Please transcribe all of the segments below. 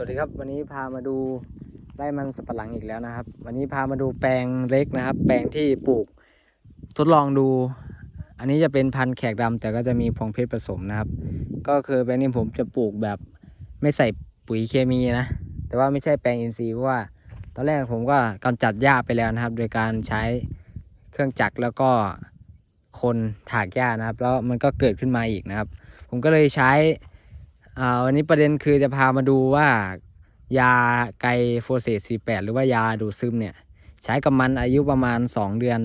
วัสดีครับวันนี้พามาดูไร่มันสับปะหลังอีกแล้วนะครับ วันนี้พามาดูแปลงเล็กนะครับ แปลงที่ปลูก ทดลองดู อันนี้จะเป็นพันธุ์แขกดำแต่ก็จะมีพงเพชรผสมนะครับ ก็คือแปลงนี้ผมจะปลูกแบบไม่ใส่ปุ๋ยเคมีนะ แต่ว่าไม่ใช่แปลงอินทรีย์เพราะว่าตอนแรกผมก็กำจัดหญ้าไปแล้วนะครับ โดยการใช้เครื่องจักรแล้วก็คนถากหญ้านะครับ แล้วมันก็เกิดขึ้นมาอีกนะครับ ผมก็เลยใช้ วันนี้ประเด็นคือจะพามาดูว่ายาไกโฟเซต48 หรือว่ายาดูดซึมเนี่ย ใช้กับมันอายุประมาณ 2 เดือน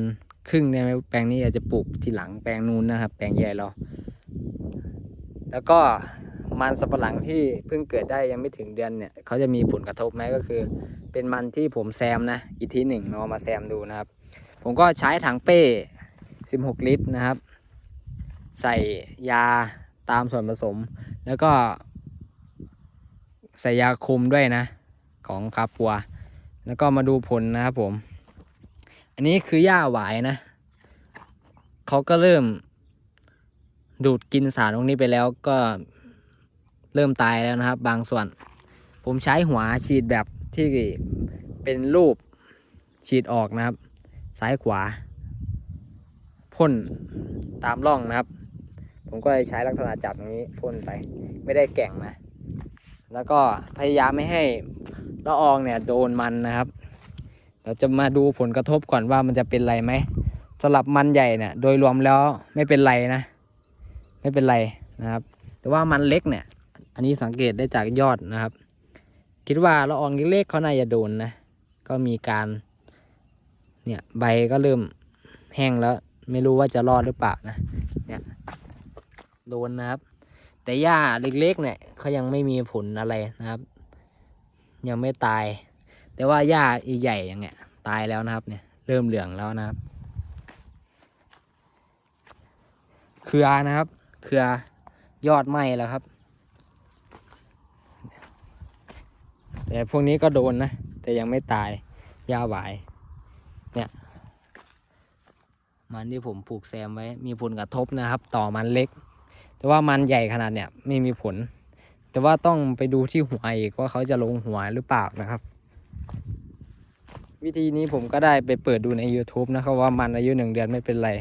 ครึ่งเนี่ยแปลงนี้อาจจะปลูกทีหลังแปลงนู้นนะครับ แปลงใหญ่เรา แล้วก็มันสับปะหลังที่เพิ่งเกิดได้ยังไม่ถึงเดือนเนี่ยเขาจะมีผลกระทบไหมก็คือ เป็นมันที่ผมแซมนะ อีกทีหนึ่งเอามาแซมดูนะครับ ผมก็ใช้ถังเป้ 16 ลิตรนะครับ ใส่ยา ตามส่วนผสม แล้วก็ใส่ยาคุมด้วยนะ ของคาปัว แล้วก็มาดูผลนะครับผม อันนี้คือหญ้าหวายนะเขาก็เริ่ม ดูดกินสารตรงนี้ไปแล้วก็เริ่มตายแล้วนะครับ บางส่วน ผมใช้หัวฉีดแบบที่เป็นรูปฉีดออกนะครับ ซ้ายขวาพ่นตามร่องนะครับ ผมก็ใช้ลักษณะจับนี้พ่นไป ไม่ได้แก่งนะแล้วก็พยายามไม่ให้ละอองเนี่ยโดนมันนะครับ เราจะมาดูผลกระทบก่อนว่ามันจะเป็นไรไหมสำหรับมันใหญ่เนี่ยโดยรวมแล้วไม่เป็นไรนะ ไม่เป็นไรนะครับ แต่ว่ามันเล็กเนี่ย อันนี้สังเกตได้จากยอดนะครับ คิดว่าละอองเล็กๆเขาน่าจะโดนนะ ก็มีการเนี่ยใบก็เริ่มแห้งแล้ว ไม่รู้ว่าจะรอดหรือเปล่านะเนี่ย โดนนะครับ แต่หญ้าเล็กๆเนี่ยเขายังไม่มีผลอะไรนะครับ ยังไม่ตาย แต่ว่าหญ้าใหญ่ๆอย่างเงี้ยตายแล้วนะครับเนี่ยเริ่มเหลืองแล้วนะครับ เครือนะครับ เครือยอดไหมแล้วครับ แต่พวกนี้ก็โดนนะ แต่ยังไม่ตายหญ้าหวายเนี่ยมันที่ผมปลูกแซมไว้มีผลกระทบนะครับ ต่อมันเล็ก แต่ว่ามันใหญ่ขนาดเนี้ยไม่มีผล แต่ว่าต้องไปดูที่หัวอีกว่าเขาจะลงหัวหรือเปล่านะครับ วิธีนี้ผมก็ได้ไปเปิดดูใน YouTube นะครับว่ามันอายุหนึ่งเดือนไม่เป็นไร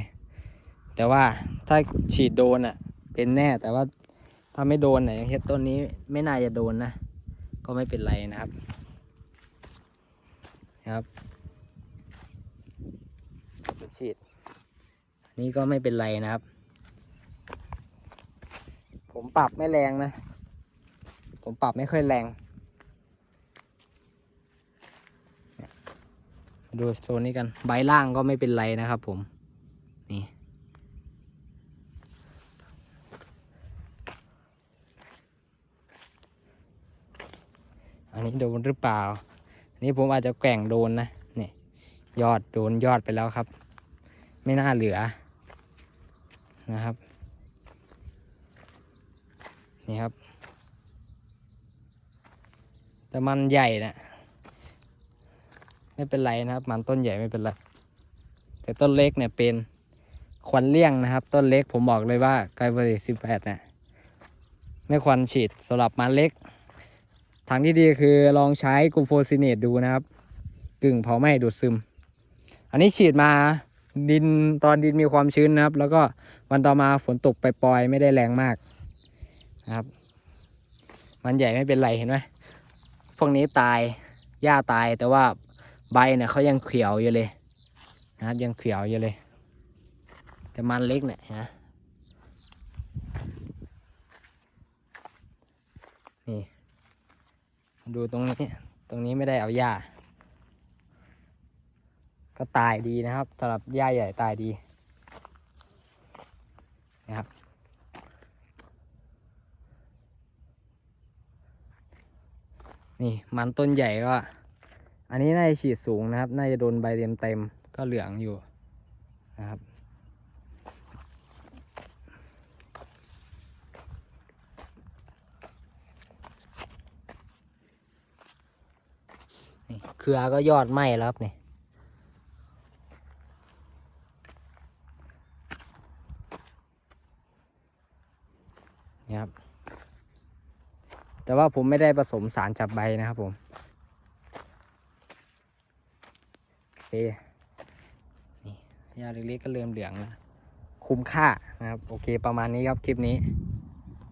แต่ว่าถ้าฉีดโดนอะเป็นแน่แต่ว่าถ้าไม่โดนเนี่ยอย่างเช่นต้นนี้ไม่น่าจะโดนนะ ก็ไม่เป็นไรนะครับนะครับฉีดนนี้ก็ไม่เป็นไรนะครับ ผมปรับไม่แรงนะ ผมปรับไม่ค่อยแรง ดูโซนนี้กัน ใบล่างก็ไม่เป็นไรนะครับผม นี่อันนี้โดนหรือเปล่าอันนี้ผมอาจจะแก่งโดนนะ นี่ ยอดโดนยอดไปแล้วครับ ไม่น่าเหลือนะครับ นี่ครับ แต่มันใหญ่นะไม่เป็นไรนะครับ มันต้นใหญ่ไม่เป็นไร แต่ต้นเล็กเนี่ยเป็นควันเลี่ยงนะครับ ต้นเล็กผมบอกเลยว่าไกลเบอร์สิบแปดเนี่ยไม่ควรฉีดสำหรับมันเล็ก ทางที่ดีคือลองใช้กูโฟซิเนตดูนะครับกึ่งเผาไหม้ดูดซึม อันนี้ฉีดมาดินตอนดินมีความชื้นนะครับ แล้วก็วันต่อมาฝนตกไปปล่อยไม่ได้แรงมาก นะครับ มันใหญ่ไม่เป็นไรเห็นไหมพวกนี้ตายหญ้าตายแต่ว่าใบเนี่ยเขายังเขียวอยู่เลย นะครับยังเขียวอยู่เลย แต่มันเล็กเนี่ยนะนี่ดูตรงนี้ตรงนี้ไม่ได้เอาหญ้า ก็ตายดีนะครับสำหรับหญ้าใหญ่ตายดี นะครับ นี่มันต้นใหญ่ก็ อันนี้น่าจะฉีดสูงนะครับ น่าจะโดนใบเต็มเต็มก็เหลืองอยู่นะครับ นี่เครือก็ยอดไหม้แล้วครับนี่นี่ครับ แต่ว่าผมไม่ได้ผสมสารจับใบนะครับผมโอเคนี่ยาเล็กๆก็เริ่มเหลืองแล้ว คุ้มค่านะครับ โอเคประมาณนี้ครับคลิปนี้